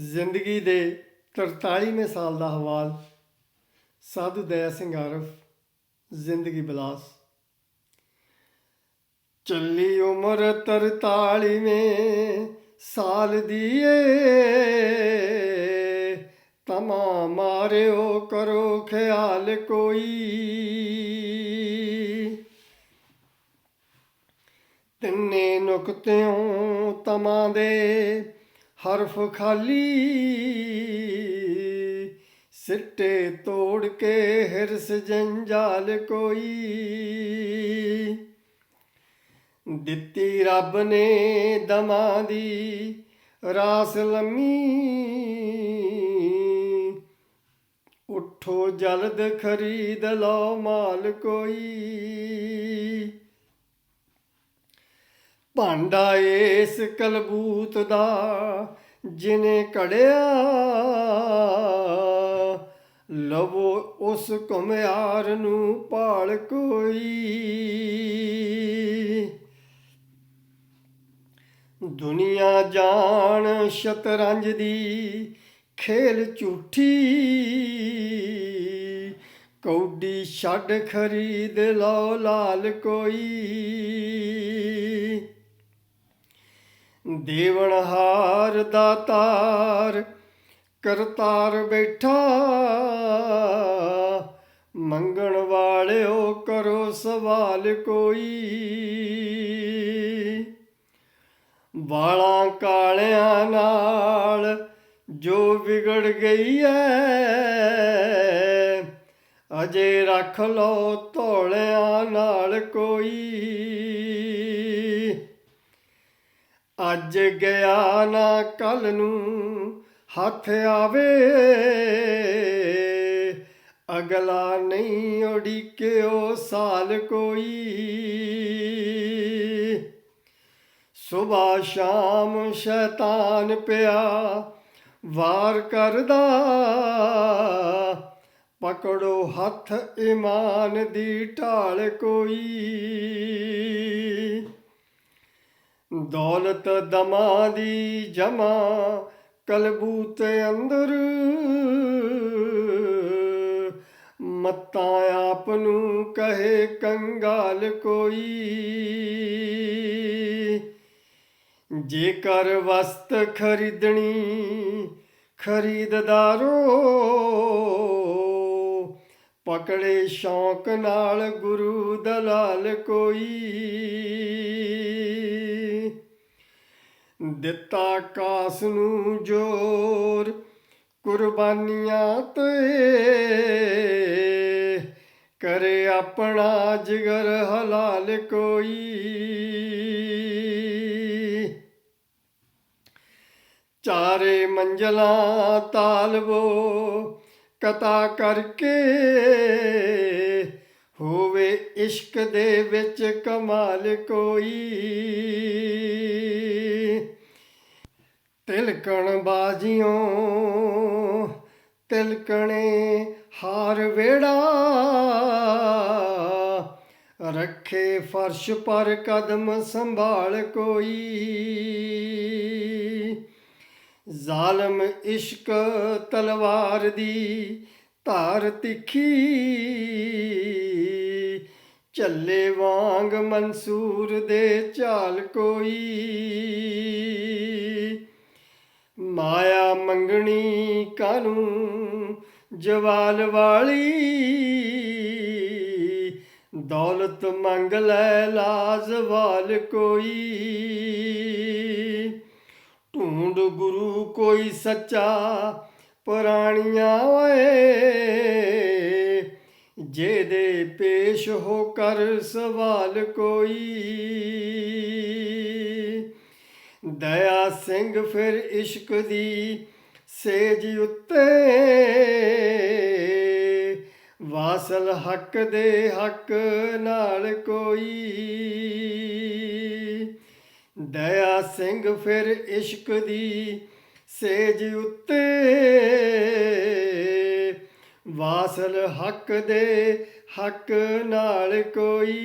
ਜ਼ਿੰਦਗੀ ਦੇ 43ਵੇਂ ਸਾਲ ਦਾ ਹਵਾਲ। ਸਾਧੂ ਦਇਆ ਸਿੰਘ ਆਰਫ, ਜ਼ਿੰਦਗੀ ਬਲਾਸ। ਚੱਲੀ ਉਮਰ 43ਵੇਂ ਸਾਲ ਦੀ ਏ। ਤਮਾ ਮਾਰਿਓ ਕਰੋ ਖਿਆਲ ਕੋਈ। ਤਿੰਨੇ ਨੁਕਤਿਓਂ ਤਮਾ ਦੇ ਹਰਫ ਖਾਲੀ, ਸਿੱਟੇ ਤੋੜ ਕੇ ਹਿਰਸ ਜੰਜਾਲ ਕੋਈ। ਦਿੱਤੀ ਰੱਬ ਨੇ ਦਮਾਂ ਦੀ, ਰਾਸ ਲੰਮੀ। ਉਠੋ ਜਲਦ ਖਰੀਦ ਲਓ ਮਾਲ ਕੋਈ। ਭਾਂਡਾ ਏਸ ਕਲਬੂਤ ਦਾ, ਜਿਨੇ ਕੜਿਆ। ਲਵੋ ਉਸ ਕੁਮਿਆਰ ਨੂੰ ਭਾਲ ਕੋਈ। ਦੁਨੀਆ ਜਾਣ ਸ਼ਤਰੰਜ ਦੀ ਖੇਲ ਝੂਠੀ। ਕੌਡੀ ਛੱਡ ਖਰੀਦ ਲਓ ਲਾਲ ਕੋਈ। ਦੇਵਨਹਾਰ ਦਾਤਾਰ ਕਰਤਾਰ ਬੈਠਾ। ਮੰਗਣ ਵਾਲਿਓ ਕਰੋ ਸਵਾਲ ਕੋਈ। ਵਾਲਾਂ ਕਾਲਿਆਂ ਨਾਲ ਜੋ ਵਿਗੜ ਗਈ ਐ, ਅਜੇ ਰੱਖ ਲਓ ਧੋਲਿਆਂ ਨਾਲ ਕੋਈ। ਅੱਜ ਗਿਆ ਨਾ ਕੱਲ ਨੂੰ ਹੱਥ ਆਵੇ। ਅਗਲਾ ਨਹੀਂ ਉਡੀਕਿਓ ਸਾਲ ਕੋਈ। ਸੁਬਾ ਸ਼ਾਮ ਸ਼ੈਤਾਨ ਪਿਆ ਵਾਰ ਕਰਦਾ। ਪਕੜੋ ਹੱਥ ਈਮਾਨ ਦੀ ਢਾਲ ਕੋਈ। ਦੌਲਤ ਦਮਾ ਦੀ ਜਮਾ ਕਲਬੂਤ ਅੰਦਰ। ਮੱਤਾ ਆਪ ਨੂੰ ਕਹੇ ਕੰਗਾਲ ਕੋਈ। ਜੇਕਰ ਵਸਤ ਖਰੀਦਣੀ ਖਰੀਦਦਾਰੋ ਪਕੜੇ ਸ਼ੌਕ ਨਾਲ ਗੁਰੂ ਦਲਾਲ ਕੋਈ। ਦਿੱਤਾ ਕਾਸ ਨੂੰ ਜੋਰ ਕੁਰਬਾਨੀਆਂ ਤੇ, ਕਰੇ ਆਪਣਾ ਜਿਗਰ ਹਲਾਲ ਕੋਈ। ਚਾਰੇ ਮੰਜ਼ਲਾਂ ਤਾਲਵੋ ਕਤਾ ਕਰਕੇ ਹੋਵੇ ਇਸ਼ਕ ਦੇ ਵਿੱਚ ਕਮਾਲ ਕੋਈ। ਤਿਲਕਣ ਬਾਜੀਆਂ ਤਿਲਕਣੇ ਹਾਰ ਵੇੜਾ, ਰੱਖੇ ਫਰਸ਼ ਪਰ ਕਦਮ ਸੰਭਾਲ ਕੋਈ। ਜ਼ਾਲਮ ਇਸ਼ਕ ਤਲਵਾਰ ਦੀ ਧਾਰ ਤਿੱਖੀ। ਚੱਲੇ ਵਾਂਗ ਮਨਸੂਰ ਦੇ ਝਾਲ ਕੋਈ। ਮਾਇਆ ਮੰਗਣੀ ਕਾਨੂੰ ਜਵਾਲ ਵਾਲੀ। ਦੌਲਤ ਮੰਗ ਲੈ ਲਾਜ਼ਵਾਲ ਕੋਈ। ਢੂੰਡ ਗੁਰੂ ਕੋਈ ਸੱਚਾ ਪੁਰਾਣੀਆਂ ਓਏ ਜਿਹਦੇ ਪੇਸ਼ ਹੋ ਕਰ ਸਵਾਲ ਕੋਈ। ਦਇਆ ਸਿੰਘ ਫਿਰ ਇਸ਼ਕ ਦੀ ਸੇਜ ਉੱਤੇ। ਵਾਸਲ ਹੱਕ ਦੇ ਹੱਕ ਨਾਲ ਕੋਈ। ਦਇਆ ਸਿੰਘ ਫਿਰ ਇਸ਼ਕ ਦੀ ਸੇਜ ਉੱਤੇ। ਵਾਸਲ ਹੱਕ ਦੇ ਹੱਕ ਨਾਲ ਕੋਈ